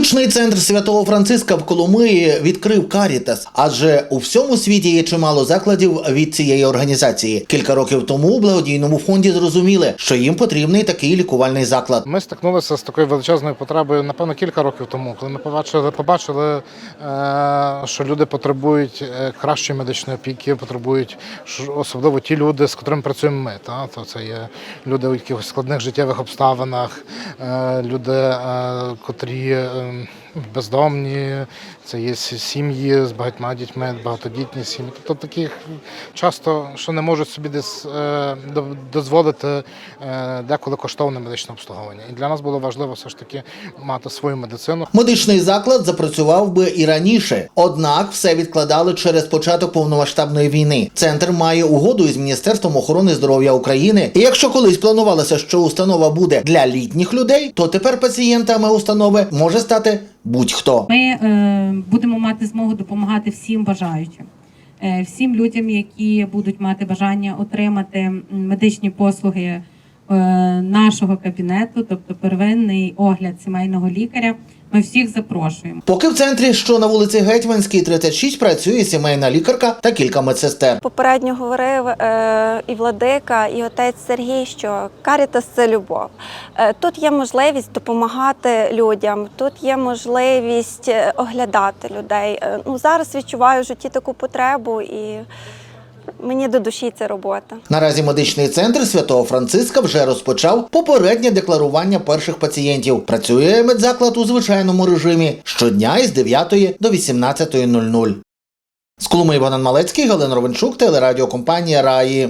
Медичний центр святого Франциска в Коломиї відкрив Карітас, адже у всьому світі є чимало закладів від цієї організації. Кілька років тому у благодійному фонді зрозуміли, що їм потрібний такий лікувальний заклад. Ми стикнулися з такою величезною потребою, напевно, кілька років тому, коли ми побачили, побачили, е, що люди потребують е, кращої медичної опіки, потребують особливо ті люди, з котрими працюємо ми. Та? То це є люди у якихось складних життєвих обставинах, е, люди, котрі бездомні, це є сім'ї з багатьма дітьми, багатодітні сім'ї. Тобто таких часто, що не можуть собі десь е, дозволити е, деколи коштовне медичне обслуговування. І для нас було важливо все ж таки мати свою медицину. Медичний заклад запрацював би і раніше, однак все відкладали через початок повномасштабної війни. Центр має угоду із Міністерством охорони здоров'я України. І якщо колись планувалося, що установа буде для літніх людей, то тепер пацієнтами установи може стати будь-хто. Ми е, будемо мати змогу допомагати всім бажаючим, е, всім людям, які будуть мати бажання отримати медичні послуги е, нашого кабінету, тобто первинний огляд сімейного лікаря. Ми всіх запрошуємо. Поки в центрі, що на вулиці Гетьманській, 36, працює сімейна лікарка та кілька медсестер. Попередньо говорив е, і владика, і отець Сергій, що карітас це любов. Е, тут є можливість допомагати людям, тут є можливість е, оглядати людей. Е, ну зараз відчуваю в житті таку потребу, і мені до душі ця робота. Наразі медичний центр святого Франциска вже розпочав попереднє декларування перших пацієнтів. Працює медзаклад у звичайному режимі щодня із 9 до 18.00. З Коломиї Іван Малецький, Галина Ровенчук, телерадіокомпанія Раї.